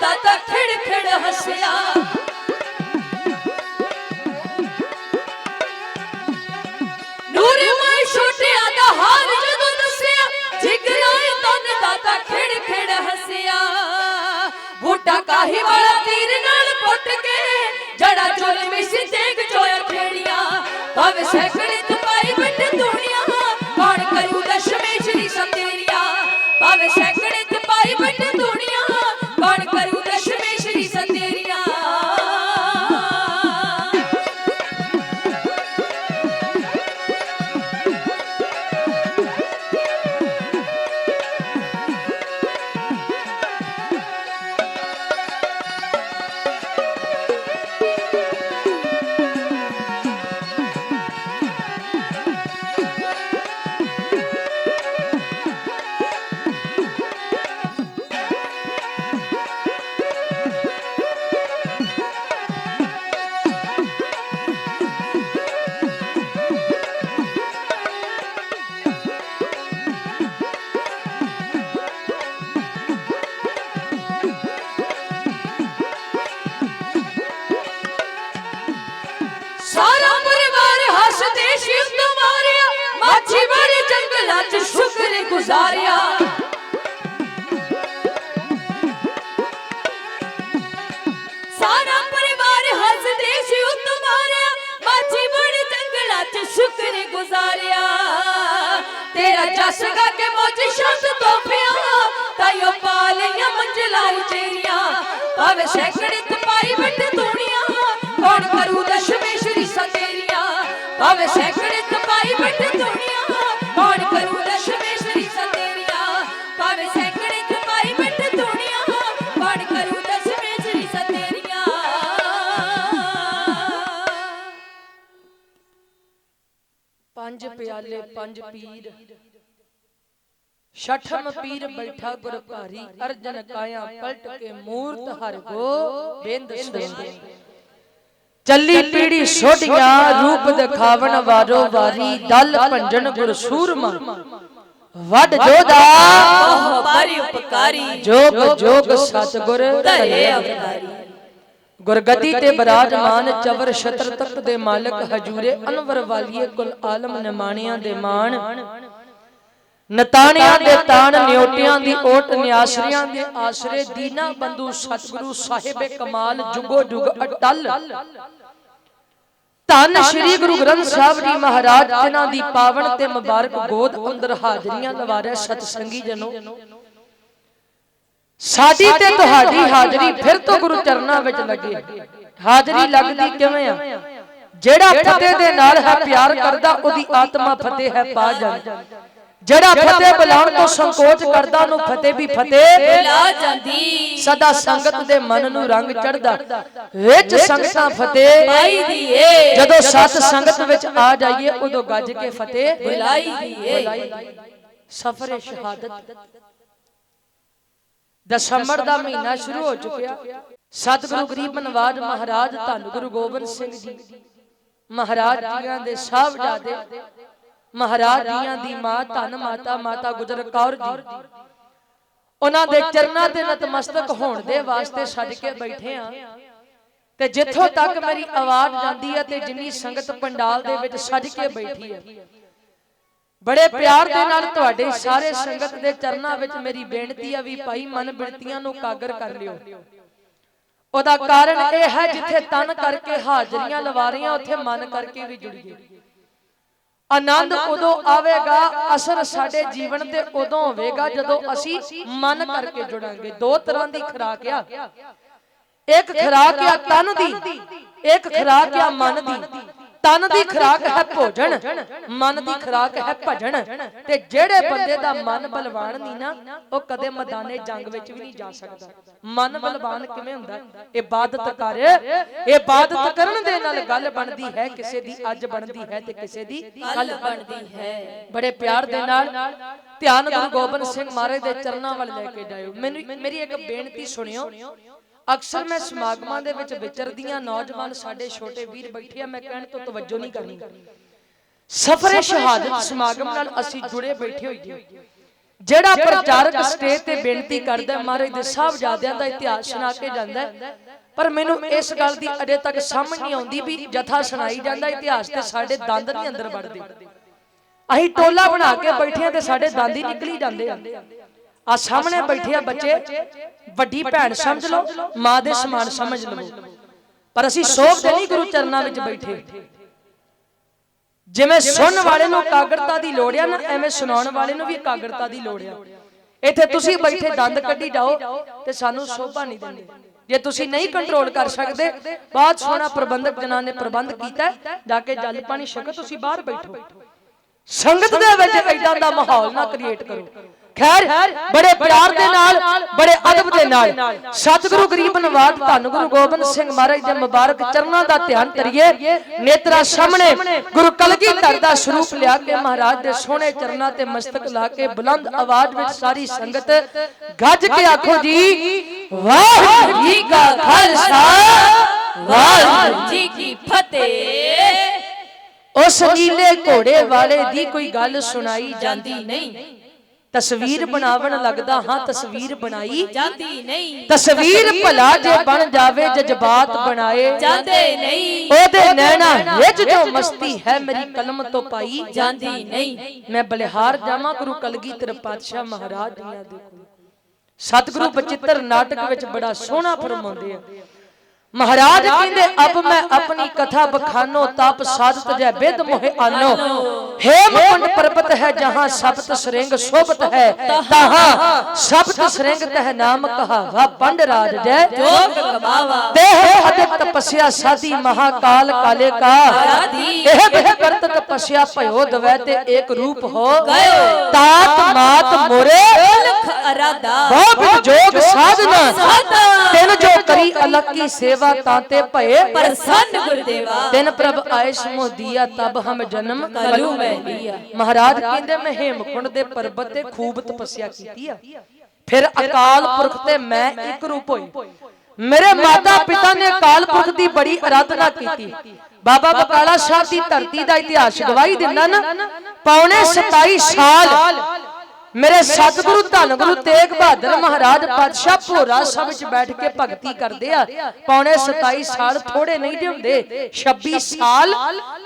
ਦਾਤਾ ਖਿੜ ਖਿੜ ਹੱਸਿਆ। ਨੂਰ ਮੈਂ ਛੋਟਿਆਂ ਦਾ ਹਾਲ ਜਦੋਂ ਦੱਸਿਆ, ਜਿਗਰਾਏ ਤਨ ਦਾਤਾ ਖਿੜ ਖਿੜ ਹੱਸਿਆ। ਬੂਟਾ ਕਾਹੀ ਵਾਲਾ ਤੀਰ ਨਾਲ ਪੁੱਟ ਕੇ ਜੜਾ ਚੁੱਲ ਵਿੱਚ ਤੇਗ ਚੋਇਆ ਖੇੜੀਆਂ ਭਾਵੇਂ ਸੈਕੜੇ ਤੇ ਪਾਈ ਦੁਨੀਆ, ਕੌਣ ਕਰੂ ਦਸ਼ਮੇਸ਼ ਦੀ ਭਾਵੇਂ ਸੈਕੜੇ ਤੇ ਪਾਈ ਦੁਨੀਆ ਸ਼ੁਕਰ ਸਾਰਾ ਪਰਿਵਾਰ ਹੱਸਦੇ ਸ਼ਿਵ ਮਾਰਿਆ। ਮਾਛੀ ਬੜੇ ਜੰਗਲਾਂ 'ਚ ਸ਼ੁਕਰ ਗੁਜ਼ਾਰਿਆ। ਤੇਰਾ ਜਸ ਗਾ ਕੇ ਮੋਜ ਸ਼ਬਦ ਤੋਪਿਆ ਤਾਈਓ ਪਾ ਮੰਜ਼ਲਾਂ ਉਚੇਰੀਆਂ। ਭਾਵੇਂ ਸੈਕੜੇ ਤੇ ਬਿੱਟ ਦੁਨੀਆ ਕੌਣ ਕਰੂ ਦਸ਼ਮੇਸ਼ ਦੀ ਭਾਵੇਂ ਸੈਕੜੇ ਤੇ ਬਿੱਟ ਦੁਨੀਆ ਪੰਜ ਪਿਆਲੇ ਪੰਜ ਪੀਰ। ਛਠਮ ਪੀਰ ਬੈਠਾ ਗੁਰ ਭਾਰੀ ਅਰਜਨ ਕਾਇਆ ਪਲਟ ਕੇ ਮੂਰਤ ਹਰ ਗੋ ਬੇਂਦ ਸੁਣ ਚੱਲੀ ਪੀੜੀ ਸੋਢੀਆਂ ਰੂਪ ਦਿਖਾਵਣ ਵਾਰੋ ਵਾਰੀ ਦਲ ਭੰਜਨ ਗੁਰ ਸੂਰਮਾ। ਵੱਡ ਜੋਦਾ ਬਹੁ ਬਾਰੀ ਉਪਕਾਰੀ। ਜੋਗ ਜੋਗ ਸਤਗੁਰ ਧਰੇ ਅਵਤਾਰੀ। ਗੁਰਗਦੀ ਤੇ ਬਰਾਜਮਾਨ ਚਵਰ ਛਤਰ ਤਖਤ ਦੇ ਮਾਲਕ ਹਜੂਰੇ ਅਨਵਰ ਵਾਲੀਏ ਕੁਲ ਆਲਮ ਨਿਮਾਣਿਆਂ ਦੇ ਮਾਣ। ਨਤਾਣਿਆਂ ਦੇ ਤਾਣ ਨਿਉਟਿਆਂ ਦੀ ਓਟ ਨਿਆਸਰਿਆਂ ਦੇ ਆਸਰੇ ਦੀਨਾ ਬੰਦੂ ਸਤਿਗੁਰੂ ਸਾਹਿਬੇ ਕਮਾਲ ਜੁਗੋ ਜੁਗ ਅਟਲ। ਧੰਨ ਸ੍ਰੀ ਗੁਰੂ ਗ੍ਰੰਥ ਸਾਹਿਬ ਜੀ ਮਹਾਰਾਜ ਜਿਨ੍ਹਾਂ ਦੀ ਪਾਵਨ ਤੇ ਮੁਬਾਰਕ ਗੋਦ ਅੰਦਰ ਹਾਜ਼ਰੀਆਂ ਲਵਾ ਰਿਹਾ ਸਤ ਸੰਗੀ ਜਨੋ। ਸਾਡੀ ਤੇ ਤੁਹਾਡੀ ਹਾਜ਼ਰੀ ਫਿਰ ਤੋਂ ਗੁਰੂ ਚਰਨਾਂ ਵਿੱਚ ਲੱਗੀ। ਹਾਜ਼ਰੀ ਲੱਗਦੀ ਕਿਵੇਂ ਆ? ਜਿਹੜਾ ਫਤਿਹ ਦੇ ਨਾਲ ਹੈ ਪਿਆਰ ਕਰਦਾ ਉਹਦੀ ਆਤਮਾ ਫਤਿਹ ਹੈ ਪਾ ਜਾਂਦੀ। ਜਿਹੜਾ ਫਤਿਹ ਬੁਲਾਉਣ ਤੋਂ ਸੰਕੋਚ ਕਰਦਾ ਉਹਨੂੰ ਫਤਿਹ ਵੀ ਫਤਿਹ ਲਾ ਜਾਂਦੀ। ਸਦਾ ਸੰਗਤ ਦੇ ਮਨ ਨੂੰ ਰੰਗ ਚੜਦਾ ਵਿੱਚ ਸੰਗਤਾਂ ਫਤਿਹ ਪਾਈ ਦੀਏ ਜਦੋਂ ਸਤ ਸੰਗਤ ਵਿੱਚ ਆ ਜਾਈਏ ਉਦੋਂ ਗੱਜ ਕੇ ਫਤਿਹ ਬੁਲਾਈ ਦੀਏ ਸਫਰ ਸ਼ਹਾਦਤ। ਦਸੰਬਰ ਦਾ ਮਹੀਨਾ ਸ਼ੁਰੂ ਹੋ ਚੁੱਕਿਆ। ਸਤਿਗੁਰੂ ਗਰੀਬ ਨਵਾਜ ਮਹਾਰਾਜ ਧੰਨ ਗੁਰੂ ਗੋਬਿੰਦ ਸਿੰਘ ਜੀ, ਮਹਾਰਾਜ ਜੀਆਂ ਦੇ ਸਾਹਿਬਜ਼ਾਦੇ ਮਹਾਰਾਜ ਜੀਆਂ ਦੀ ਮਾਂ, ਧੰਨ ਮਾਤਾ ਮਾਤਾ ਗੁਜਰ ਕੌਰ ਜੀ। ਉਹਨਾਂ ਦੇ ਚਰਨਾਂ ਤੇ ਨਤਮਸਤਕ ਹੋਣ ਦੇ ਵਾਸਤੇ ਛੱਡ ਕੇ ਬੈਠੇ ਆ। ਤੇ ਜਿੱਥੋਂ ਤੱਕ ਮੇਰੀ ਆਵਾਜ਼ ਜਾਂਦੀ ਹੈ ਤੇ ਜਿੰਨੀ ਸੰਗਤ ਪੰਡਾਲ ਦੇ ਵਿੱਚ ਸੱਜ ਕੇ ਬੈਠੀ ਹੈ ਬੜੇ ਪਿਆਰ ਦੇ ਨਾਲ ਤੁਹਾਡੇ ਸਾਰੇ ਸੰਗਤ ਦੇ ਚਰਨਾਂ ਵਿੱਚ ਮੇਰੀ ਬੇਨਤੀ ਆ ਵੀ ਭਾਈ ਮਨ ਬਿਰਤੀਆਂ ਨੂੰ ਕਾਗਰ ਕਰ ਲਿਓ। ਉਹਦਾ ਕਾਰਨ ਇਹ ਹੈ ਜਿੱਥੇ ਤਨ ਕਰਕੇ ਹਾਜ਼ਰੀਆਂ ਲਵਾ ਰਹੀਆਂ ਉੱਥੇ ਮਨ ਕਰਕੇ ਵੀ ਜੁੜੀਏ ਆਨੰਦ ਉਦੋਂ ਆਵੇਗਾ ਅਸਰ ਸਾਡੇ ਜੀਵਨ ਤੇ ਉਦੋਂ ਹੋਵੇਗਾ ਜਦੋਂ ਅਸੀਂ ਮਨ ਕਰਕੇ ਜੁੜਾਂਗੇ। ਦੋ ਤਰ੍ਹਾਂ ਦੀ ਖੁਰਾਕ ਆ। ਇੱਕ ਖੁਰਾਕ ਆ ਤਨ ਦੀ। ਇੱਕ ਖੁਰਾਕ ਆ ਮਨ ਦੀ। ਤਨ ਦੀ ਖੁਰਾਕ ਹੈ ਭੋਜਨ ਮਨ ਦੀ ਖੁਰਾਕ ਹੈ ਭਜਨ। ਤੇ ਜਿਹੜੇ ਬੰਦੇ ਦਾ ਮਨ ਬਲਵਾਨ ਨਹੀਂ ਨਾ ਉਹ ਕਦੇ ਮੈਦਾਨੇ ਜੰਗ ਵਿੱਚ ਵੀ ਨਹੀਂ ਜਾ ਸਕਦਾ। ਮਨ ਬਲਵਾਨ ਕਿਵੇਂ ਹੁੰਦਾ? ਇਬਾਦਤ ਕਰ ਇਬਾਦਤ ਕਰਨ ਦੇ ਨਾਲ ਗੱਲ ਬਣਦੀ ਹੈ ਕਿਸੇ ਦੀ ਅੱਜ ਬਣਦੀ ਹੈ ਤੇ ਕਿਸੇ ਦੀ ਕੱਲ ਬਣਦੀ ਹੈ। ਬੜੇ ਪਿਆਰ ਦੇ ਨਾਲ ਧਿਆਨ ਗੁਰੂ ਗੋਬਿੰਦ ਸਿੰਘ ਮਹਾਰਾਜ ਦੇ ਚਰਨਾਂ ਵੱਲ ਲੈ ਕੇ ਜਾਇਓ। ਮੈਨੂੰ ਮੇਰੀ ਇੱਕ ਬੇਨਤੀ ਸੁਣਿਓ। ਅਕਸਰ ਮੈਂ ਸਮਾਗਮਾਂ ਦੇ ਵਿੱਚ ਵਿਚਰਦੀਆਂ ਨੌਜਵਾਨ ਸਾਡੇ ਛੋਟੇ ਵੀਰ ਬੈਠੇ ਆ ਮੈਂ ਕਹਿਣ ਤੋਂ ਤਵੱਜੋ ਨਹੀਂ ਕਰਨੀ। ਸਫਰੇ ਸ਼ਹਾਦਤ ਸਮਾਗਮ ਨਾਲ ਅਸੀਂ ਜੁੜੇ ਬੈਠੇ ਹੋਈਏ ਜਿਹੜਾ ਪ੍ਰਚਾਰਕ ਸਟੇਜ ਤੇ ਬੇਨਤੀ ਕਰਦਾ ਮਹਾਰਾਜ ਦੇ ਸਾਹਿਬਜ਼ਾਦਿਆਂ ਦਾ ਇਤਿਹਾਸ ਸੁਣਾ ਕੇ ਜਾਂਦਾ। ਪਰ ਮੈਨੂੰ ਇਸ ਗੱਲ ਦੀ ਅਜੇ ਤੱਕ ਸਮਝ ਨਹੀਂ ਆਉਂਦੀ ਵੀ ਜਥਾ ਸੁਣਾਈ ਜਾਂਦਾ ਇਤਿਹਾਸ ਤੇ ਸਾਡੇ ਦੰਦ ਨਹੀਂ ਅੰਦਰ ਵੜਦੇ। ਅਸੀਂ ਟੋਲਾ ਬਣਾ ਕੇ ਬੈਠੇ ਆ ਤੇ ਸਾਡੇ ਦੰਦ ਹੀ ਨਿਕਲੀ ਜਾਂਦੇ ਆ। ਆ ਸਾਹਮਣੇ ਬੈਠੇ ਆ ਬੱਚੇ ਵੱਡੀ ਭੈਣ ਸਮਝ ਲਓ ਮਾਂ ਦੇ ਸਮਾਨ ਸਮਝ ਲਵੋ ਪਰ ਅਸੀਂ ਸੋਭ ਦੇ ਨਹੀਂ ਗੁਰੂ ਚਰਨਾਂ ਵਿੱਚ ਬੈਠੇ। ਜਿਵੇਂ ਸੁਣਨ ਵਾਲੇ ਨੂੰ ਇਕਾਗਰਤਾ ਦੀ ਲੋੜ ਆ ਨਾ ਐਵੇਂ ਸੁਣਾਉਣ ਵਾਲੇ ਨੂੰ ਵੀ ਇਕਾਗਰਤਾ ਦੀ ਲੋੜ ਆ। ਇੱਥੇ ਤੁਸੀਂ ਬੈਠੇ ਦੰਦ ਕੱਢੀ ਜਾਓ ਤੇ ਸਾਨੂੰ ਸ਼ੋਭਾ ਨਹੀਂ ਦਿੰਦੇ। ਜੇ ਤੁਸੀਂ ਨਹੀਂ ਕੰਟਰੋਲ ਕਰ ਸਕਦੇ ਬਹੁਤ ਸੋਹਣਾ ਪ੍ਰਬੰਧਕ ਜਨਾਂ ਨੇ ਪ੍ਰਬੰਧ ਕੀਤਾ। ਜਾ ਕੇ ਜਲ ਪਾਣੀ ਛਕੋ ਤੁਸੀਂ ਬਾਹਰ ਬੈਠੋ। ਸੰਗਤ ਦੇ ਵਿੱਚ ਐਦਾਂ ਦਾ ਮਾਹੌਲ ਨਾ ਕ੍ਰੀਏਟ ਕਰੋ। ਖੈਰ ਬੜੇ ਪਿਆਰ ਦੇ ਨਾਲ ਬੜੇ ਅਦਬ ਦੇ ਨਾਲ। ਸਤਿਗੁਰੂ ਗਰੀਬ ਨਵਾਜ ਧੰਨ ਗੁਰੂ ਗੋਬਿੰਦ ਸਿੰਘ ਮਹਾਰਾਜ ਦੇ ਮੁਬਾਰਕ ਚਰਨਾਂ ਦਾ ਧਿਆਨ ਕਰੀਏ ਨੇਤਰਾ ਸਾਹਮਣੇ ਗੁਰੂ ਕਲਗੀਧਰ ਦਾ ਸਰੂਪ ਲਿਆ ਕੇ ਮਹਾਰਾਜ ਦੇ ਸੋਹਣੇ ਚਰਨਾਂ ਤੇ ਮਸਤਕ ਲਾ ਕੇ ਬੁਲੰਦ ਆਵਾਜ਼ ਵਿੱਚ ਸਾਰੀ ਸੰਗਤ ਗੱਜ ਕੇ ਆਖੋ ਜੀ ਵਾਹਿਗੁਰੂ ਜੀ ਕਾ ਖਾਲਸਾ ਵਾਹਿਗੁਰੂ ਜੀ ਕੀ ਫਤਿਹ। ਉਸ ਨੀਲੇ ਘੋੜੇ ਵਾਲੇ ਦੀ ਕੋਈ ਗੱਲ ਸੁਣਾਈ ਜਾਂਦੀ ਜਾਂਦੀ ਨਹੀਂ। ਤਸਵੀਰ ਬਣਾਵਣ ਲੱਗਦਾ ਹਾਂ ਤਸਵੀਰ ਬਣਾਈ। ਜਾਂਦੀ ਨਹੀਂ। ਤਸਵੀਰ ਭਲਾ ਜੇ ਬਣ ਜਾਵੇ ਜਜ਼ਬਾਤ ਬਣਾਏ। ਜਾਂਦੇ ਨਹੀਂ। ਉਹਦੇ ਨੈਣਾ ਵਿੱਚ ਜੋ ਮਸਤੀ ਹੈ ਮੇਰੀ ਕਲਮ ਤੋਂ ਪਾਈ ਜਾਂਦੀ ਨਹੀਂ। ਮੈਂ ਬਲਿਹਾਰ ਜਾਵਾਂ ਗੁਰੂ ਕਲਗੀਧਰ ਪਾਤਸ਼ਾਹ ਮਹਾਰਾਜ ਦੀਆਂ ਦੇ ਕੋਲ। ਸਤਿਗੁਰੂ ਬਚਿੱਤਰ ਨਾਟਕ ਵਿੱਚ ਬੜਾ ਸੋਹਣਾ ਫਰਮਾਉਂਦੇ ਆ। ਮਹਾਰਾਜ ਕਹਿੰਦੇ ਅਬ ਮੈਂ ਆਪਣੀ ਕਥਾ ਬਖਾਨੋ ਤਪ ਸਾਧਤ ਜੈ ਬਿਦ ਮੋਹਿ ਆਨੋ। ਹੇ ਮੁਕੰਡ ਪਰਬਤ ਹੈ ਜਹਾਂ ਸਪਤ ਸਰੰਗ ਸ਼ੋਭਤ ਹੈ ਤਹਾਂ ਸਪਤ ਸਰੰਗ ਤਹ ਨਾਮ ਕਹਾਵਾ ਪੰਡ ਰਾਜ ਜੈ ਜੋਗ ਕਮਾਵਾ ਦੇਹ ਅਦਿ ਤਪਸਿਆ ਸਾਦੀ ਮਹਾਕਾਲ ਕਾਲੇ ਕਾ। ਇਹ ਬਿਹ ਕਰਤ ਤਪਸਿਆ ਭਇਓ ਦਵੈ ਤੇ ਏਕ ਰੂਪ ਹੋ। ਗਇਓ। ਤਾਤ ਮਾਤ ਮੋਰੇ। ਲਖ ਅਰਾਦਾ ਬਹੁ ਬਿਨ ਜੋਗ ਸਾਧਨਾ। ਤਿਨ ਜੋ ਕਰੀ ਅਲਕ ਸੇਵਾ ਤਾਂ ਤੇ ਭਏ ਪ੍ਰਸੰਨ ਗੁਰਦੇਵਾ। ਤਿਨ ਪ੍ਰਭ ਆਇਸ਼ ਮੋਹ ਦੀਆ ਤਬ ਹਮ ਜਨਮ ਕਲੂ ਮੈਂ ਲਿਆ। ਮਹਾਰਾਜ ਕਹਿੰਦੇ ਮੈਂ ਹੇਮਕੁੰਡ ਦੇ ਪਰਬਤ ਤੇ ਖੂਬ ਤਪੱਸਿਆ ਕੀਤੀ ਆ। ਫਿਰ ਅਕਾਲ ਪੁਰਖ ਤੇ ਮੈਂ ਇੱਕ ਰੂਪ ਹੋਈ। ਮੇਰੇ ਮਾਤਾ ਪਿਤਾ ਨੇ ਅਕਾਲ ਪੁਰਖ ਦੀ ਬੜੀ ਆਰਾਧਨਾ ਕੀਤੀ। ਬਾਬਾ ਬਕਾਲਾ ਸਾਹਿਬ ਦੀ ਧਰਤੀ ਦਾ ਇਤਿਹਾਸ ਗਵਾਹੀ ਦਿੰਦਾ ਨਾ। ਪੌਣੇ 27 ਸਾਲ ਮੇਰੇ ਸਤਿਗੁਰੂ ਧੰਨ ਗੁਰੂ ਤੇਗ ਬਹਾਦਰ ਮਹਾਰਾਜ ਪਾਤਸ਼ਾਹ ਭੋਰਾ ਸਭ ਵਿੱਚ ਬੈਠ ਕੇ ਭਗਤੀ ਕਰਦੇ ਆ। ਪੌਣੇ 27 ਸਾਲ ਥੋੜੇ ਨਹੀਂ ਦੇ ਹੁੰਦੇ 26 ਸਾਲ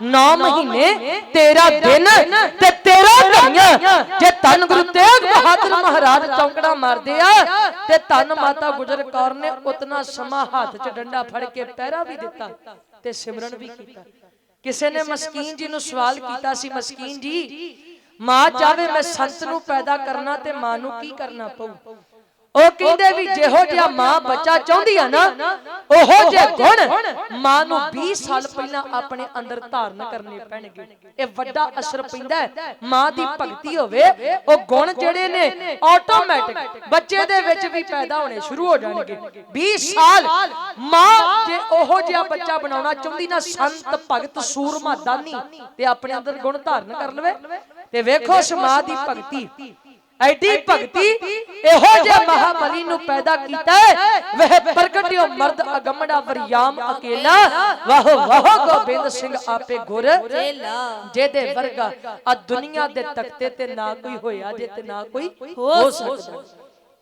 9 ਮਹੀਨੇ 13 ਦਿਨ ਤੇ 13 ਘੜੀਆਂ ਜੇ ਧੰਨ ਗੁਰੂ ਤੇਗ ਬਹਾਦਰ ਮਹਾਰਾਜ ਚੌਂਕੜਾ ਮਾਰਦੇ ਆ, ਤੇ ਧੰਨ ਮਾਤਾ ਗੁਜਰ ਕੌਰ ਨੇ ਉਤਨਾ ਸਮਾਂ ਹੱਥ 'ਚ ਡੰਡਾ ਫੜ ਕੇ ਪਹਿਰਾ ਵੀ ਦਿੱਤਾ ਤੇ ਸਿਮਰਨ ਵੀ ਕੀਤਾ। ਕਿਸੇ ਨੇ ਮਸਕੀਨ ਜੀ ਨੂੰ ਸਵਾਲ ਕੀਤਾ ਸੀ, ਮਸਕੀਨ ਜੀ ਮਾਂ ਚਾਵੇ ਮੈਂ ਸੰਤ ਨੂੰ ਪੈਦਾ ਕਰਨਾ ਤੇ ਮਾਂ ਨੂੰ ਕੀ ਕਰਨਾ ਪਊ? ਉਹ ਕਹਿੰਦੇ ਵੀ ਜਿਹੋ ਜਿਹਾ ਮਾਂ ਬੱਚਾ ਚਾਹੁੰਦੀ ਆ ਨਾ ਉਹੋ ਜਿਹੇ ਗੁਣ ਮਾਂ ਨੂੰ 20 ਸਾਲ ਪਹਿਲਾਂ ਆਪਣੇ ਅੰਦਰ ਧਾਰਨ ਕਰਨੇ ਪੈਣਗੇ। ਇਹ ਵੱਡਾ ਅਸਰ ਪੈਂਦਾ ਮਾਂ ਦੀ ਭਗਤੀ ਹੋਵੇ ਉਹ ਗੁਣ ਜਿਹੜੇ ਨੇ ਆਟੋਮੈਟਿਕ ਬੱਚੇ ਦੇ ਵਿੱਚ ਵੀ ਪੈਦਾ ਹੋਣੇ ਸ਼ੁਰੂ ਹੋ ਜਾਣਗੇ। 20 ਸਾਲ ਮਾਂ ਜੇ ਉਹੋ ਜਿਹਾ ਬੱਚਾ ਬਣਾਉਣਾ ਚਾਹੁੰਦੀ ਨਾ ਸੰਤ ਭਗਤ ਸੂਰਮਾ ਦਾਨੀ ਤੇ ਆਪਣੇ ਅੰਦਰ ਗੁਣ ਧਾਰਨ ਕਰ ਲਵੇ ਤੇ ਵੇਖੋ ਉਸ ਮਾਂ ਦੀ ਭਗਤੀ। ਐਡੀ ਭਗਤੀ ਇਹੋ ਜਿਹਾ ਮਹਾਬਲੀ ਨੂੰ ਪੈਦਾ ਕੀਤਾ ਹੈ। ਵਹ ਪ੍ਰਗਟਿਓ ਮਰਦ ਅਗੰਮੜਾ ਵਰਿਆਮ ਅਕੇਲਾ। ਵਾਹ ਵਾਹ ਗੋਬਿੰਦ ਸਿੰਘ ਆਪੇ ਗੁਰ। ਜਿਹਦੇ ਵਰਗਾ ਆ ਦੁਨੀਆ ਦੇ ਤਖਤੇ ਤੇ ਨਾ ਕੋਈ ਹੋਇਆ ਜੇ ਤੇ ਨਾ ਕੋਈ ਹੋ ਸਕਦਾ।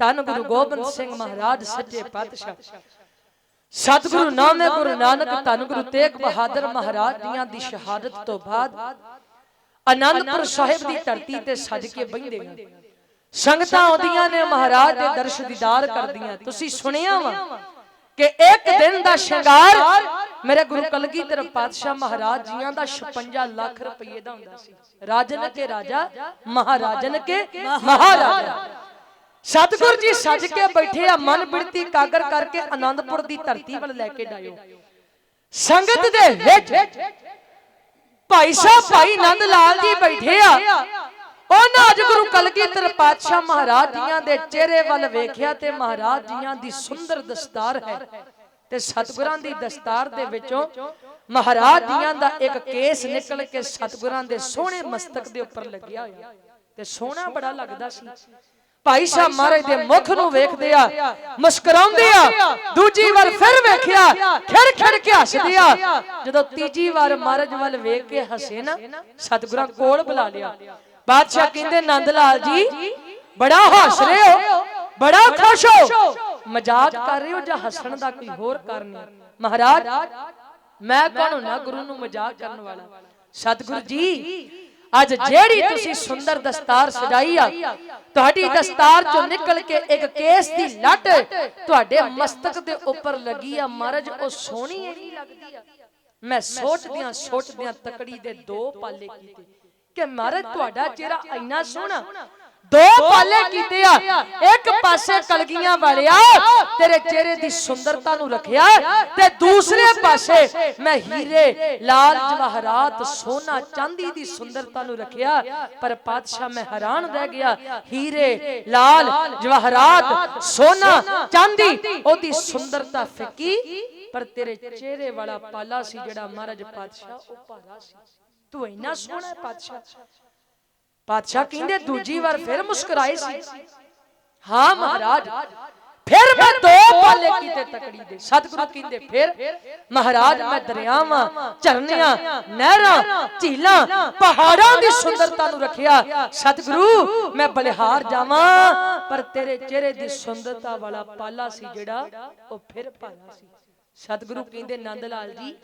ਧੰਨ ਗੁਰੂ ਗੋਬਿੰਦ ਸਿੰਘ ਮਹਾਰਾਜ ਸੱਚੇ ਪਾਤਸ਼ਾਹ। ਸਤਿਗੁਰੂ ਨਾਮੇ ਗੁਰੂ ਨਾਨਕ ਧੰਨ ਗੁਰੂ ਤੇਗ ਬਹਾਦਰ ਮਹਾਰਾਜ ਦੀਆਂ ਦੀ ਸ਼ਹਾਦਤ ਤੋਂ ਬਾਅਦ ਆਨੰਦਪੁਰ ਸਾਹਿਬ ਦੀ ਧਰਤੀ ਤੇ ਸੱਜ ਕੇ ਬੈਠਦੇ ਨੇ ਸੰਗਤਾਂ ਆਉਂਦੀਆਂ ਨੇ ਮਹਾਰਾਜ ਦੇ ਦਰਸ਼ ਦੀਦਾਰ ਕਰਦੀਆਂ। ਤੁਸੀਂ ਸੁਣਿਆ ਵਾ ਕਿ ਇੱਕ ਦਿਨ ਦਾ ਸ਼ਿੰਗਾਰ ਮੇਰੇ ਗੁਰੂ ਕਲਗੀਧਰ ਪਾਤਸ਼ਾਹ ਮਹਾਰਾਜ ਜੀਆਂ ਦਾ 56 ਲੱਖ ਰੁਪਏ ਦਾ ਹੁੰਦਾ ਸੀ। ਰਾਜਨ ਕੇ ਰਾਜਾ ਮਹਾਰਾਜਨ ਕੇ ਮਹਾਰਾਜਾ। ਸਤਿਗੁਰ ਜੀ ਸੱਜ ਕੇ ਬੈਠੇ ਆ ਮਨ ਬਿਰਤੀ ਕਾਗਰ ਕਰਕੇ ਆਨੰਦਪੁਰ ਦੀ ਧਰਤੀ ਵੱਲ ਲੈ ਕੇ ਡਾਇਓ ਸੰਗਤ ਦੇ ਵਿੱਚ ਭਾਈ ਸਾਹਿਬ ਭਾਈ ਨੰਦ ਲਾਲ ਜੀ ਬੈਠੇ ਆ। ਉਹਨਾਂ ਅੱਜ ਗੁਰੂ ਕਲਗੀਧਰ ਪਾਤਸ਼ਾਹ ਮਹਾਰਾਜ ਜੀਆਂ ਦੇ ਚਿਹਰੇ ਵੱਲ ਵੇਖਿਆ ਤੇ ਮਹਾਰਾਜ ਜੀਆਂ ਦੀ ਸੁੰਦਰ ਦਸਤਾਰ ਹੈ ਤੇ ਸਤਿਗੁਰਾਂ ਦੀ ਦਸਤਾਰ ਦੇ ਵਿੱਚੋਂ ਮਹਾਰਾਜ ਜੀਆਂ ਦਾ ਇੱਕ ਕੇਸ ਨਿਕਲ ਕੇ ਸਤਿਗੁਰਾਂ ਦੇ ਸੋਹਣੇ ਮਸਤਕ ਦੇ ਉੱਪਰ ਲੱਗਿਆ ਹੋਇਆ ਤੇ ਸੋਹਣਾ ਬੜਾ ਲੱਗਦਾ ਸੀ। ਭਾਈ ਸਾਹਿਬ ਮਹਾਰਾਜ ਦੇ ਮੁਖ ਨੂੰ ਵੇਖਦੇ ਆ, ਮੁਸਕਰਾਉਂਦੇ ਆ, ਦੂਜੀ ਵਾਰ ਫਿਰ ਵੇਖਿਆ ਖਿੜ ਖਿੜ ਕੇ ਹੱਸਦੇ ਆ। ਜਦੋਂ ਤੀਜੀ ਵਾਰ ਮਹਾਰਾਜ ਵੱਲ ਵੇਖ ਕੇ ਹੱਸੇ ਨਾ, ਸਤਿਗੁਰਾਂ ਕੋਲ ਬੁਲਾ ਲਿਆ। ਬਾਦਸ਼ਾਹ ਕਹਿੰਦੇ ਨੰਦ ਲਾਲ ਜੀ ਬੜਾ ਹੱਸ ਰਹੇ ਹੋ ਬੜਾ ਖੁਸ਼ ਹੋ ਮਜ਼ਾਕ ਕਰ ਰਹੇ ਹੋ ਜਾਂ ਹੱਸਣ ਦਾ ਕੋਈ ਹੋਰ ਕਾਰਨ ਹੈ ਮਹਾਰਾਜ ਮੈਂ ਕੌਣ ਹੁੰਨਾ ਗੁਰੂ ਨੂੰ ਮਜ਼ਾਕ ਕਰਨ ਵਾਲਾ ਸਤਿਗੁਰੂ ਜੀ ਅੱਜ ਜਿਹੜੀ ਤੁਸੀਂ ਸੁੰਦਰ ਦਸਤਾਰ ਸਜਾਈ ਆ ਤੁਹਾਡੀ ਦਸਤਾਰ ਚੋਂ ਨਿਕਲ ਕੇ ਇੱਕ ਕੇਸ ਦੀ ਲੱਟ ਤੁਹਾਡੇ ਮਸਤਕ ਦੇ ਉੱਪਰ ਲੱਗੀ ਆ ਮਹਾਰਾਜ ਉਹ ਸੋਹਣੀ ਇੰਨੀ ਲੱਗਦੀ ਆ ਮੈਂ ਸੋਚਦਿਆਂ ਸੋਚਦਿਆਂ ਤਕੜੀ ਦੇ ਦੋ ਪਾਲੇ ਕੀਤੇ ਕਿ ਮਹਾਰਾਜ ਤੁਹਾਡਾ ਚਿਹਰਾ ਇੰਨਾ ਸੋਹਣਾ। ਦੋ ਪਾਲੇ ਕੀਤੇ ਆ। ਇੱਕ ਪਾਸੇ ਕਲਗੀਆਂ ਵਾਲਿਆ ਤੇਰੇ ਚਿਹਰੇ ਦੀ ਸੁੰਦਰਤਾ ਨੂੰ ਰੱਖਿਆ। ਤੇ ਦੂਸਰੇ ਪਾਸੇ ਮੈਂ ਹੀਰੇ ਲਾਲ ਜਵਾਹਰਾਤ ਸੋਨਾ ਚਾਂਦੀ ਦੀ ਸੁੰਦਰਤਾ ਨੂੰ ਰੱਖਿਆ। ਪਰ ਪਾਤਸ਼ਾਹ ਮੈਂ ਹੈਰਾਨ ਰਹਿ ਗਿਆ। ਹੀਰੇ ਲਾਲ ਜਵਾਹਰਾਤ ਸੋਨਾ ਚਾਂਦੀ ਉਹਦੀ ਸੁੰਦਰਤਾ ਫਿੱਕੀ। ਪਰ ਤੇਰੇ ਚਿਹਰੇ ਵਾਲਾ ਪਾਲਾ ਸੀ ਜਿਹੜਾ ਮਹਾਰਾਜ ਪਾਤਸ਼ਾਹ ਉਹ ਭਾਰਾ ਸੀ। ਤੂੰ ਇੰਨਾ ਸੋਹਣਾ ਹੈ ਪਾਤਸ਼ਾਹ। ਪਾਤਸ਼ਾਹ। ਕਹਿੰਦੇ ਦੂਜੀ ਵਾਰ ਫਿਰ ਮੁਸਕਰਾਏ ਸੀ। ਹਾਂ ਮਹਾਰਾਜ। ਫਿਰ ਮੈਂ ਦੋ ਪਾਲੇ ਕੀਤੇ ਤਕੜੀ ਦੇ। ਸਤਿਗੁਰੂ ਕਹਿੰਦੇ ਫਿਰ ਮਹਾਰਾਜ ਮੈਂ ਦਰਿਆਵਾਂ ਝਰਨਿਆਂ ਨਹਿਰਾਂ ਝੀਲਾਂ ਪਹਾੜਾਂ ਦੀ ਸੁੰਦਰਤਾ ਨੂੰ ਰੱਖਿਆ। ਸਤਿਗੁਰੂ ਮੈਂ ਬਲਿਹਾਰ ਜਾਵਾਂ। ਪਰ ਤੇਰੇ ਚਿਹਰੇ ਦੀ ਸੁੰਦਰਤਾ ਵਾਲਾ ਪਾਲਾ ਸੀ ਜਿਹੜਾ ਉਹ ਫਿਰ ਭਾਰਾ ਸੀ। ਸਤਿਗੁਰੂ ਕਹਿੰਦੇ ਨੰਦ ਲਾਲ ਜੀ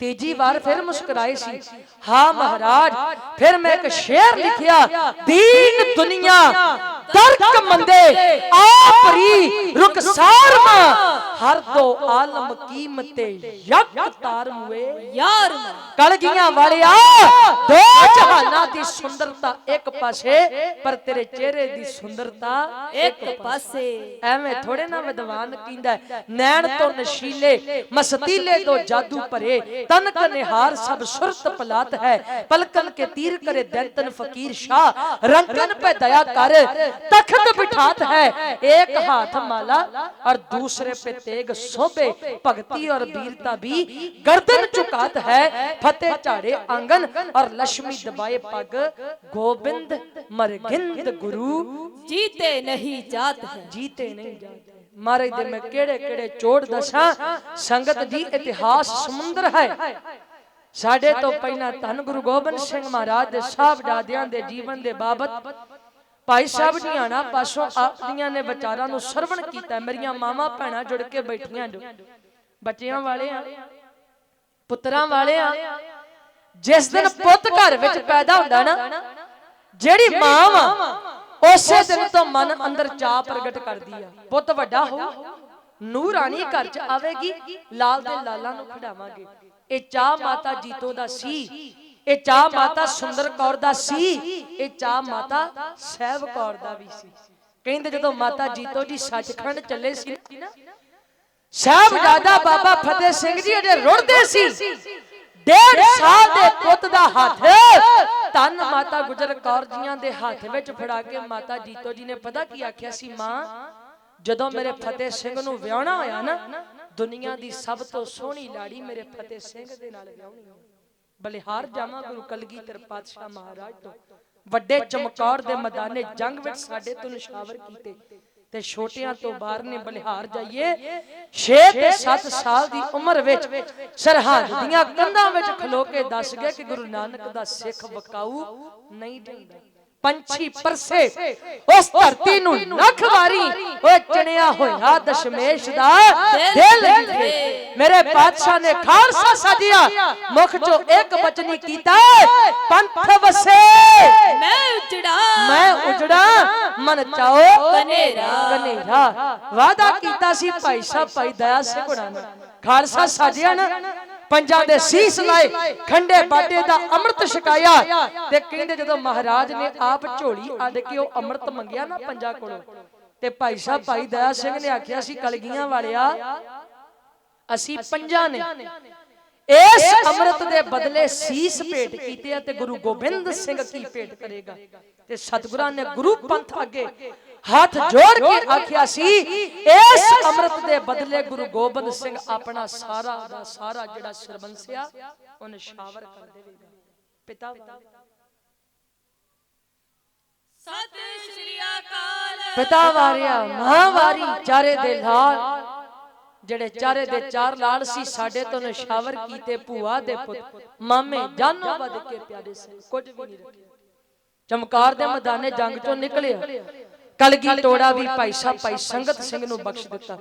ਤੀਜੀ ਵਾਰ ਫਿਰ ਮੁਸਕਰਾਏ ਸੀ। ਹਾਂ ਮਹਾਰਾਜ ਫਿਰ ਮੈਂ ਇੱਕ ਸ਼ੇਰ ਲਿਖਿਆ ਦੀਨ ਦੁਨੀਆ। ਦਰਕ ਮੰਦੇ ਆਪਰੀ ਰੁਖਸਾਰ ਮਾ ਹਰ ਦੋ ਆਲਮ ਕੀਮਤੇ ਯਕ ਤਾਰ ਹੋਏ ਯਾਰ ਕਲਗੀਆਂ ਵਾਲਿਆ ਦੋ ਜਹਾਨਾਂ ਦੀ ਸੁੰਦਰਤਾ ਇੱਕ ਪਾਸੇ ਪਰ ਤੇਰੇ ਚਿਹਰੇ ਦੀ ਸੁੰਦਰਤਾ ਇੱਕ ਪਾਸੇ। ਐਵੇਂ ਥੋੜੇ ਨਾ ਵਿਦਵਾਨ ਕਹਿੰਦਾ ਨੈਣ ਤੋਂ ਨਸ਼ੀਲੇ ਮਸਤੀਲੇ ਤੋਂ ਜਾਦੂ ਭਰੇ ਤਨ ਕਨਿਹਾਰ ਸਭ ਸੁਰਤ ਪਲਾਤ ਹੈ ਪਲਕਨ ਕੇ ਤੀਰ ਕਰੇ ਦੈਂਤਨ ਫਕੀਰ ਸ਼ਾ ਰੰਗਨ ਪੈ ਦਇਆ ਕਰ तखत बिठात है एक हाथ माला और दूसरे पे तेग शोभे भक्ति और वीरता भी गर्दन झुकात है फतेह झाड़े आंगन और लक्ष्मी दबाए पग गोविंद मरगिंद गुरु जीते नहीं जात है ਜੀਤੇ ਨਹੀਂ ਜਾਂਦੇ ਮਹਾਰਾਜ ਦੇ ਮੈਂ ਕਿਹੜੇ ਕਿਹੜੇ ਚੋੜ ਦਸਾਂ ਸੰਗਤ ਜੀ ਇਤਿਹਾਸ ਸਮੁੰਦਰ ਹੈ ਸਾਡੇ ਤੋਂ ਪਹਿਲਾਂ ਧੰਨ ਗੁਰੂ ਗੋਬਿੰਦ ਸਿੰਘ ਮਹਾਰਾਜ ਦੇ ਸਾਹਿਬਜ਼ਾਦਿਆਂ ਦੇ ਜੀਵਨ ਦੇ ਬਾਬਤ ਭਾਈ ਸਾਹਿਬ ਢੀਆਣਾ ਪਾਸੋਂ ਆਪਦੀਆਂ ਨੇ ਵਿਚਾਰਾਂ ਨੂੰ ਸਰਵਣ ਕੀਤਾ ਮੇਰੀਆਂ ਮਾਵਾਂ ਭੈਣਾਂ ਜੁੜ ਕੇ ਬੈਠੀਆਂ ਜੋ ਬੱਚਿਆਂ ਵਾਲੇ ਆ ਪੁੱਤਰਾਂ ਵਾਲੇ ਆ ਜਿਸ ਦਿਨ ਪੁੱਤ ਘਰ ਵਿੱਚ ਪੈਦਾ ਹੁੰਦਾ ਨਾ ਜਿਹੜੀ ਮਾਂ ਵਾ ਉਸੇ ਦਿਨ ਤੋਂ ਮਨ ਅੰਦਰ ਚਾਹ ਪ੍ਰਗਟ ਕਰਦੀ ਆ। ਪੁੱਤ ਵੱਡਾ ਹੋ ਨੂਰਾਨੀ ਘਰ ਚ ਆਵੇਗੀ ਲਾਲ ਦੇ ਲਾਲਾਂ ਨੂੰ ਖਿਡਾਵਾਂਗੇ। ਇਹ ਚਾਹ ਮਾਤਾ ਜੀਤੋ ਦਾ ਸੀ। ਇਹ ਚਾਹ ਮਾਤਾ ਸੁੰਦਰ ਕੌਰ ਦਾ ਸੀ। ਇਹ ਚਾਹ ਮਾਤਾ ਸਹਿਬ ਕੌਰ ਦਾ ਵੀ ਸੀ। ਕਹਿੰਦੇ ਜਦੋਂ ਮਾਤਾ ਜੀਤੋ ਜੀ ਸੱਚਖੰਡ ਚੱਲੇ ਸੀ ਨਾ ਸਾਹਿਬਜ਼ਾਦਾ ਬਾਬਾ ਫਤਿਹ ਸਿੰਘ ਜੀ ਅਜੇ ਰੁੜਦੇ ਸੀ। ਡੇਢ ਸਾਲ ਦੇ ਪੁੱਤ ਦਾ ਹੱਥ। ਤਨ ਮਾਤਾ ਗੁਜਰ ਕੌਰ ਜੀਆਂ ਦੇ ਹੱਥ ਵਿੱਚ ਫੜਾ ਕੇ ਮਾਤਾ ਜੀਤੋ ਜੀ ਨੇ ਪਤਾ ਕੀ ਆਖਿਆ ਸੀ ਮਾਂ? ਜਦੋਂ ਮੇਰੇ ਫਤਿਹ ਸਿੰਘ ਨੂੰ ਵਿਆਹਣਾ ਹੋਇਆ ਨਾ ਦੁਨੀਆ ਦੀ ਸਭ ਤੋਂ ਸੋਹਣੀ ਲਾੜੀ ਮੇਰੇ ਫਤਿਹ ਸਿੰਘ ਦੇ ਨਾਲ ਵਿਆਹਣੀ ਬਲਿਹਾਰ ਜਾਵਾਂ ਗੁਰੂ ਕਲਗੀਧਰ ਪਾਤਸ਼ਾਹ ਮਹਾਰਾਜ ਤੋਂ। ਵੱਡੇ ਚਮਕੌਰ ਦੇ ਮੈਦਾਨੇ ਜੰਗ ਵਿੱਚ ਸਾਡੇ ਤੋਂ ਨਿਸ਼ਾਵਰ ਕੀਤੇ। ਤੇ ਛੋਟਿਆਂ ਤੋਂ ਬਾਹਰ ਨੇ ਬਲਿਹਾਰ ਜਾਈਏ। 6 ਤੇ 7 ਸਾਲ ਦੀ ਉਮਰ ਵਿੱਚ ਸਰਹੱਦ ਦੀਆਂ ਕੰਧਾਂ ਵਿੱਚ ਖਲੋ ਕੇ ਦੱਸ ਗਏ ਕਿ ਗੁਰੂ ਨਾਨਕ ਦਾ ਸਿੱਖ ਵਕਾਊ ਨਹੀਂ ਜਾਂਦਾ ਪੰਛੀ ਪਰਸੇ। ਉਸ ਧਰਤੀ ਨੂੰ ਨਖ ਵਾਰੀ ਓਏ ਚਣਿਆ ਹੋਇਆ ਦਸ਼ਮੇਸ਼ ਦਾ ਦਿਲ ਮੇਰੇ ਬਾਦਸ਼ਾਹ ਨੇ ਖਾਲਸਾ ਸਾਜਿਆ ਮੁਖ ਚੋਂ ਇੱਕ ਬਚਨੀ ਕੀਤਾ ਪੰਥ ਵਸੇ। ਮੈਂ ਉਜੜਾ। ਮੈਂ ਉਜੜਾ। ਮਨ ਚਾਓ ਕਨੇਰਾ। ਕਨੇਰਾ। ਵਾਦਾ ਕੀਤਾ ਸੀ ਭਾਈ ਸਾਹਿਬ ਭਾਈ ਦਇਆ ਸਿੰਘ ਹੁਣਾਂ ਖਾਲਸਾ ਸਾਜਿਆ ਨਾ। ਪੰਜਾਂ ਦੇ ਸੀਸ ਲਾਏ ਖੰਡੇ ਬਾਟੇ ਦਾ ਅੰਮ੍ਰਿਤ ਛਕਾਇਆ ਤੇ ਕਹਿੰਦੇ ਜਦੋਂ ਮਹਾਰਾਜ ਨੇ ਆਪ ਝੋਲੀ ਅੱਡ ਕੇ ਉਹ ਅੰਮ੍ਰਿਤ ਮੰਗਿਆ ਨਾ ਪੰਜਾਂ ਕੋਲੋਂ। ਤੇ ਭਾਈ ਸਾਹਿਬ ਭਾਈ ਦਇਆ ਸਿੰਘ ਨੇ ਆਖਿਆ ਸੀ ਕਲਗੀਆਂ ਵਾਲਿਆ ਅਸੀਂ ਪੰਜਾਂ ਨੇ। ਇਸ ਅੰਮ੍ਰਿਤ ਦੇ ਬਦਲੇ ਸੀਸ ਭੇਟ ਕੀਤੇ ਆ ਤੇ ਗੁਰੂ ਗੋਬਿੰਦ ਸਿੰਘ ਕੀ ਭੇਟ ਕਰੇਗਾ। ਤੇ ਸਤਿਗੁਰਾਂ ਨੇ ਗੁਰੂ ਪੰਥ ਅੱਗੇ ਹੱਥ ਜੋੜ ਕੇ ਆਖਿਆ ਸੀ ਇਸ ਅੰਮ੍ਰਿਤ ਦੇ ਬਦਲੇ ਗੁਰੂ ਗੋਬਿੰਦ ਸਿੰਘ ਆਪਣਾ ਸਾਰਾ ਦਾ ਸਾਰਾ ਜਿਹੜਾ ਸਰਬੰਸਿਆ ਉਹ ਨਿਸ਼ਾਵਰ ਕਰ ਦੇਵੇਗਾ ਪਿਤਾ ਸਤਿ ਸ਼੍ਰੀ ਅਕਾਲ। ਪਿਤਾ ਵਾਰਿਆ ਮਾਂ ਚਾਰੇ ਦੇ ਲਾਲ। ਜਿਹੜੇ ਚਾਰੇ ਦੇ ਚਾਰ ਲਾਲ ਸੀ ਸਾਡੇ ਤੋਂ ਨਿਸ਼ਾਵਰ ਕੀਤੇ ਭੂਆ ਦੇ ਪੁੱਤ। ਮਾਮੇ ਜਾਨੋਂ ਵੱਧ ਕੇ ਪਿਆਰੇ ਸੇ ਕੁਝ ਵੀ ਨਹੀਂ ਚਮਕਾਰ ਦੇ ਮੈਦਾਨੇ ਜੰਗ ਚੋਂ ਨਿਕਲਿਆ। ਕਲਗੀ ਤੋੜਾ ਵੀ ਭਾਈ ਸਾਹਿਬ ਭਾਈ ਸੰਗਤ ਸਿੰਘ ਨੂੰ ਬਖਸ਼ ਦਿੱਤਾ।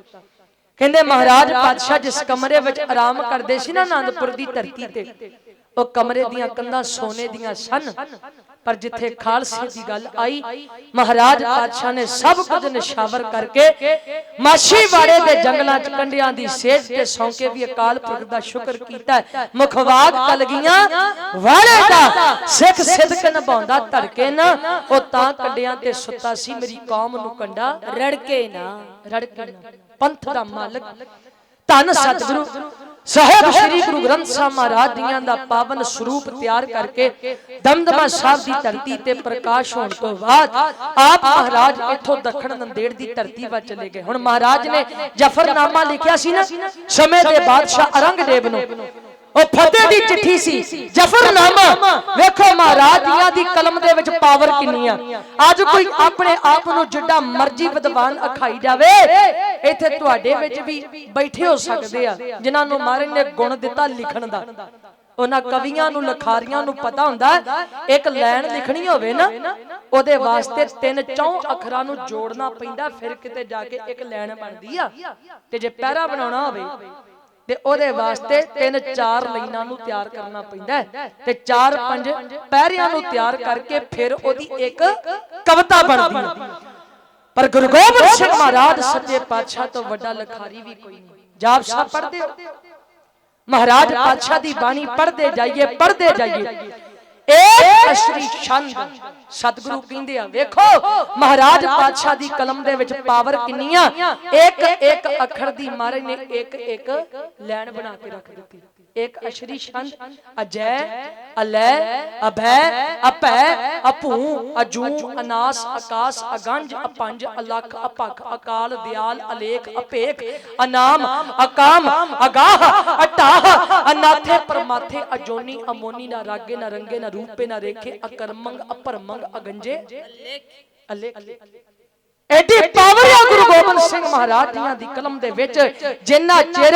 ਕਹਿੰਦੇ ਮਹਾਰਾਜ ਪਾਤਸ਼ਾਹ ਜਿਸ ਕਮਰੇ ਵਿੱਚ ਆਰਾਮ ਕਰਦੇ ਸੀ ਨਾ ਆਨੰਦਪੁਰ ਦੀ ਧਰਤੀ ਤੇ। ਉਹ ਕਮਰੇ ਦੀਆਂ ਕੰਧਾਂ ਸੋਨੇ ਦੀਆਂ ਸਨ। ਪਰ ਜਿੱਥੇ ਖਾਲਸੇ ਦੀ ਗੱਲ ਆਈ, ਮਹਾਰਾਜ ਪਾਤਸ਼ਾਹ ਨੇ ਸਭ ਕੁਝ ਨਿਸ਼ਾਵਰ ਕਰਕੇ ਮਾਛੀਵਾੜੇ ਦੇ ਜੰਗਲਾਂ 'ਚ ਕੰਡਿਆਂ ਦੀ ਸੇਜ ਤੇ ਸੌਂ ਵੀ ਅਕਾਲ ਪੁਰਖ ਦਾ ਸ਼ੁਕਰ ਕੀਤਾ। ਮੁਖਵਾਗ ਕਲਗੀਆਂ ਵਾਲੇ ਦਾ ਸਿੱਖ ਸਿਦਕ ਨਿਭਾਉਂਦਾ ਧੜਕੇ ਨਾ। ਉਹ ਤਾਂ ਕੰਡਿਆਂ ਤੇ ਸੁੱਤਾ ਸੀ, ਮੇਰੀ ਕੌਮ ਨੂੰ ਕੰਡਾ ਰੜਕੇ ਨਾ ਰੜਕੇ ਨਾ। ਪੰਥ ਦਾ ਮਾਲਕ, ਧੰਨ ਸਤਿਗੁਰੂ ਸਾਹਿਬ ਸ੍ਰੀ ਗੁਰੂ ਗ੍ਰੰਥ ਸਾਹਿਬ ਮਹਾਰਾਜ ਦੀਆਂ ਦਾ ਪਾਵਨ ਸਰੂਪ ਤਿਆਰ ਕਰਕੇ ਦਮਦਮਾ ਸਾਹਿਬ ਦੀ ਧਰਤੀ ਤੇ ਪ੍ਰਕਾਸ਼ ਹੋਣ ਤੋਂ ਬਾਅਦ ਆਪ ਮਹਾਰਾਜ ਇੱਥੋਂ ਦੱਖਣ ਨੰਦੇੜ ਦੀ ਧਰਤੀ ਵੱਲ ਚਲੇ ਗਏ। ਹੁਣ ਮਹਾਰਾਜ ਨੇ ਜਫਰਨਾਮਾ ਲਿਖਿਆ ਸੀ ਨਾ ਸਮੇਂ ਦੇ ਬਾਦਸ਼ਾਹ ਔਰੰਗਜ਼ੇਬ ਨੂੰ। ਉਹ ਫਤਿਹ ਦੀ ਚਿੱਠੀ ਸੀ। ਜਫਰਨਾਮਾ ਵੇਖੋ ਮਹਾਰਾਜ ਦੀਆਂ ਦੀ ਕਲਮ ਦੇ ਵਿੱਚ ਪਾਵਰ ਕਿੰਨੀ ਆ? ਅੱਜ ਕੋਈ ਆਪਣੇ ਆਪ ਨੂੰ ਜਿੱਡਾ ਮਰਜ਼ੀ ਵਿਦਵਾਨ ਅਖਾਈ ਜਾਵੇ। ਇੱਥੇ ਤੁਹਾਡੇ ਵਿੱਚ ਵੀ ਬੈਠੇ ਹੋ ਸਕਦੇ ਆ ਜਿਨ੍ਹਾਂ ਨੂੰ ਮਹਾਰਾਜ ਨੇ ਗੁਣ ਦਿੱਤਾ ਲਿਖਣ ਦਾ। ਉਹਨਾਂ ਕਵੀਆਂ ਨੂੰ ਲਖਾਰੀਆਂ ਨੂੰ ਪਤਾ ਹੁੰਦਾ ਇੱਕ ਲਾਈਨ ਲਿਖਣੀ ਹੋਵੇ ਨਾ ਉਹਦੇ ਵਾਸਤੇ ਤਿੰਨ ਚੌਂ ਅੱਖਰਾਂ ਨੂੰ ਜੋੜਨਾ ਪੈਂਦਾ ਫਿਰ ਕਿਤੇ ਜਾ ਕੇ ਇੱਕ ਲਾਈਨ ਬਣਦੀ ਆ ਤੇ ਜੇ ਪੈਰਾ ਬਣਾਉਣਾ ਹੋਵੇ ਤੇ ਉਹਦੇ ਵਾਸਤੇ ਤਿੰਨ ਚਾਰ ਲਾਈਨਾਂ ਨੂੰ ਤਿਆਰ ਕਰਨਾ ਪੈਂਦਾ ਤੇ ਚਾਰ ਪੰਜ ਪੈਰਿਆਂ ਨੂੰ ਤਿਆਰ ਕਰਕੇ ਫਿਰ ਉਹਦੀ ਇੱਕ ਕਵਿਤਾ ਬਣਦੀ ਹੈ। ਪਰ ਗੁਰੂ ਗੋਬਿੰਦ ਸਿੰਘ ਮਹਾਰਾਜ ਸੱਚੇ ਪਾਤਸ਼ਾਹ ਤੋਂ ਵੱਡਾ ਲਖਾਰੀ ਵੀ ਕੋਈ ਨਹੀਂ। ਜਾਪ ਸਾਹਿਬ ਪੜ੍ਹਦੇ ਹੋ? ਮਹਾਰਾਜ ਪਾਤਸ਼ਾਹ ਦੀ ਬਾਣੀ ਪੜ੍ਹਦੇ ਜਾਈਏ ਪੜ੍ਹਦੇ ਜਾਈਏ। ਏਕ ਅਸ਼ਰੀ ਛੰਦ। ਸਤਿਗੁਰੂ ਕਹਿੰਦੇ ਆ ਵੇਖੋ ਮਹਾਰਾਜ ਪਾਤਸ਼ਾਹ ਦੀ ਕਲਮ ਦੇ ਵਿੱਚ ਪਾਵਰ ਕਿੰਨੀ ਆ ਇੱਕ ਇੱਕ ਅੱਖਰ ਦੀ ਮਹਾਰਾਜ ਨੇ ਇੱਕ ਇੱਕ ਲਾਈਨ ਬਣਾ ਕੇ ਰੱਖ ਦਿੱਤੀ। ਇੱਕ ਅਸ਼ਰੀ ਛੰਦ ਅਜੈ ਅਲੈ ਅਭੈ ਅਪੈ ਅਪੂ ਅਜੂ ਅਨਾਸ ਆਕਾਸ ਅਗੰਜ ਅਪੰਜ ਅਲਖ ਅਪਖ ਅਕਾਲ ਦਿਆਲ ਅਲੇਖ ਅਪੇਖ ਅਨਾਮ ਅਕਾਮ ਅਗਾਹ ਅਟਾਹ ਅਨਾਥੇ ਪਰਮਾਥੇ ਅਜੋਨੀ ਅਮੋਨੀ ਨਾ ਰਾਗੇ ਨਾ ਰੰਗੇ ਨਾ ਰੂਪੇ ਨਾ ਰੇਖੇ ਅਕਰਮੰਗ ਅਪਰਮੰਗ ਅਗੰਜੇ। ਅਲੇਖ ਐਡੀ ਪਾਵਰ ਗੁਰੂ ਗੋਬਿੰਦ ਸਿੰਘ ਮਹਾਰਾਜ ਦੀਆਂ ਦੀ ਕਲਮ ਦੇ ਵਿੱਚ ਜਿੰਨਾ ਚਿਰ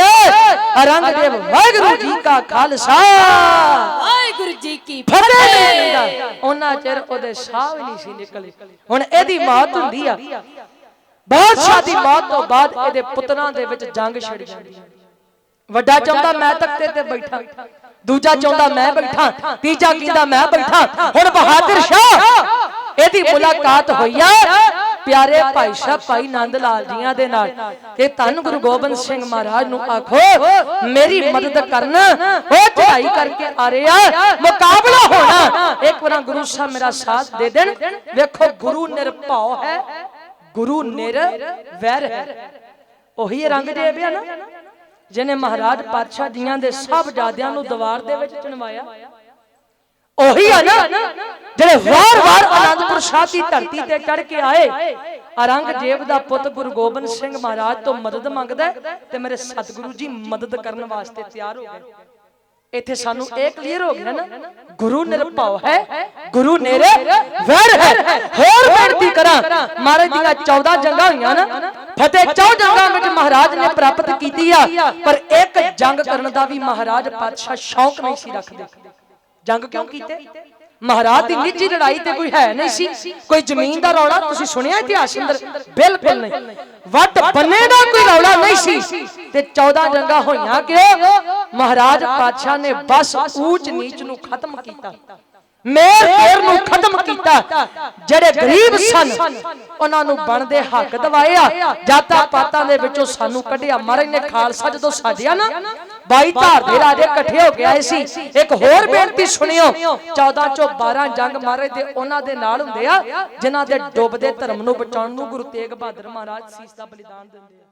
ਅਰੰਗਦੇਵ ਵਾਹਿਗੁਰੂ ਜੀ ਕਾ ਖਾਲਸਾ ਵਾਹਿਗੁਰੂ ਜੀ ਕੀ ਫਤਿਹ ਉਹਨਾਂ ਚਿਰ ਉਹਦੇ ਸਾਹ ਵੀ ਨਹੀਂ ਸੀ ਨਿਕਲੇ। ਹੁਣ ਇਹਦੀ ਮੌਤ ਹੁੰਦੀ ਆ। ਬਾਦਸ਼ਾਹ ਦੀ ਮੌਤ ਤੋਂ ਬਾਅਦ ਇਹਦੇ ਪੁੱਤਰਾਂ ਦੇ ਵਿੱਚ ਜੰਗ ਛਿੜ ਜਾਂਦੀ ਵੱਡਾ ਚਾਹੁੰਦਾ ਮੈਂ ਤਖਤੇ ਤੇ ਬੈਠਾ। ਦੂਜਾ ਚਾਹੁੰਦਾ ਮੈਂ ਬੈਠਾ। ਤੀਜਾ ਕਹਿੰਦਾ ਮੈਂ ਬੈਠਾ। ਹੁਣ ਬਹਾਦਰ ਸ਼ਾਹ ਇਹਦੀ ਮੁਲਾਕਾਤ ਹੋਈ ਆ। ਪਿਆਰੇ ਭਾਈ ਸਾਹਿਬ, ਭਾਈ ਨੰਦ ਲਾਲ ਜੀਆਂ ਦੇ ਨਾਲ ਕਿ ਧੰਨ ਗੁਰੂ ਗੋਬਿੰਦ ਸਿੰਘ ਮਹਾਰਾਜ ਨੂੰ ਆਖੋ, ਮੇਰੀ ਮਦਦ ਕਰਨ, ਉਹ ਚੜਾਈ ਕਰਕੇ ਆ ਰਹੇ ਮੁਕਾਬਲਾ ਹੋਣਾ। ਇੱਕ ਵਾਰ ਗੁਰੂ ਸਾਹਿਬ ਮੇਰਾ ਸਾਥ ਦੇ ਦੇਣ। ਵੇਖੋ, ਗੁਰੂ ਨਿਰਭਉ ਹੈ, ਗੁਰੂ ਨਿਰ ਵੈਰ ਹੈ। ਉਹੀ ਰੰਗ ਜੇਬ ਆ ਨਾ ਜਿਹਨੇ ਮਹਾਰਾਜ ਪਾਤਸ਼ਾਹ ਜੀਆਂ ਦੇ ਸਭ ਜਾਦਿਆਂ ਨੂੰ ਦੀਵਾਰ ਦੇ ਵਿੱਚ ਚਣਵਾਇਆ। ਉਹੀ ਆ ਨਾ ਜਿਹੜੇ ਵਾਰ-ਵਾਰ ਆਨੰਦਪੁਰ ਸਾਹਿਬ ਦੀ ਧਰਤੀ ਤੇ ਚੜ ਕੇ ਆਏ ਔਰੰਗਜ਼ੇਬ ਦਾ ਪੁੱਤ ਗੁਰੂ ਗੋਬਿੰਦ ਸਿੰਘ ਮਹਾਰਾਜ ਤੋਂ ਮਦਦ ਮੰਗਦਾ ਤੇ ਮੇਰੇ ਸਤਿਗੁਰੂ ਜੀ ਮਦਦ ਕਰਨ ਵਾਸਤੇ ਤਿਆਰ ਹੋ ਗਏ। ਇੱਥੇ ਸਾਨੂੰ ਇਹ ਕਲੀਅਰ ਹੋ ਗਿਆ ਨਾ ਗੁਰੂ ਨਿਰਭਉ ਹੈ ਗੁਰੂ ਨੇਰੇ ਵੈਰ ਹੈ। ਹੋਰ ਬੇਨਤੀ ਕਰਾਂ। ਮਹਾਰਾਜ ਦੀਆਂ 14 ਜੰਗਾਂ ਹੋਈਆਂ ਨਾ ਫਤਿਹ 14 ਜੰਗਾਂ ਵਿੱਚ ਮਹਾਰਾਜ ਨੇ ਪ੍ਰਾਪਤ ਕੀਤੀ ਆ। ਪਰ ਇੱਕ ਜੰਗ ਕਰਨ ਦਾ ਵੀ ਮਹਾਰਾਜ ਪਾਤਸ਼ਾਹ ਸ਼ੌਕ ਨਹੀਂ ਸੀ ਰੱਖਦੇ। ਜੰਗ ਕਿਉਂ ਕੀਤੇ? ਮਹਾਰਾਜ ਦੀ ਨਿੱਜੀ ਲੜਾਈ ਤੇ ਕੋਈ ਹੈ ਨਹੀਂ ਸੀ। ਕੋਈ ਜ਼ਮੀਨ ਦਾ ਰੌਲਾ ਤੁਸੀਂ ਸੁਣਿਆ ਇਤਿਹਾਸ ਅੰਦਰ? ਬਿਲਕੁਲ ਨਹੀਂ। ਵੱਟ ਬੰਨੇ ਦਾ ਕੋਈ ਰੌਲਾ ਨਹੀਂ ਸੀ। ਤੇ 14 ਜੰਗਾਂ ਹੋਈਆਂ ਕਿਉਂ? ਮਹਾਰਾਜ ਪਾਤਸ਼ਾਹ ਨੇ ਬਸ ਊਚ ਨੀਚ ਨੂੰ ਖਤਮ ਕੀਤਾ। ਮੇਰ ਫੇਰ ਨੂੰ ਖਤਮ ਕੀਤਾ। ਜਿਹੜੇ ਗਰੀਬ ਸਨ ਉਹਨਾਂ ਨੂੰ ਬਣਦੇ ਹੱਕ ਦਿਵਾਏ ਆ ਜਾਤਾਂ ਪਾਤਾਂ ਦੇ ਵਿੱਚੋਂ ਸਾਨੂੰ ਕੱਢਿਆ। ਮਹਾਰਾਜ ਨੇ ਖਾਲਸਾ ਜਦੋਂ ਸਾਜਿਆ ਨਾ ਬਾਈ ਧਾਰ ਦੇ ਰਾਜੇ ਇਕੱਠੇ ਹੋ ਕੇ ਆਏ ਸੀ। ਇੱਕ ਹੋਰ ਬੇਨਤੀ ਸੁਣਿਓ 14 ਚੋਂ 12 ਜੰਗ ਮਹਾਰਾਜ ਦੇ ਉਹਨਾਂ ਦੇ ਨਾਲ ਹੁੰਦੇ ਆ ਜਿਨ੍ਹਾਂ ਦੇ ਡੁੱਬਦੇ ਧਰਮ ਨੂੰ ਬਚਾਉਣ ਨੂੰ ਗੁਰੂ ਤੇਗ ਬਹਾਦਰ ਮਹਾਰਾਜ ਸੀਸ ਦਾ ਬਲੀਦਾਨ ਦਿੰਦੇ ਆ।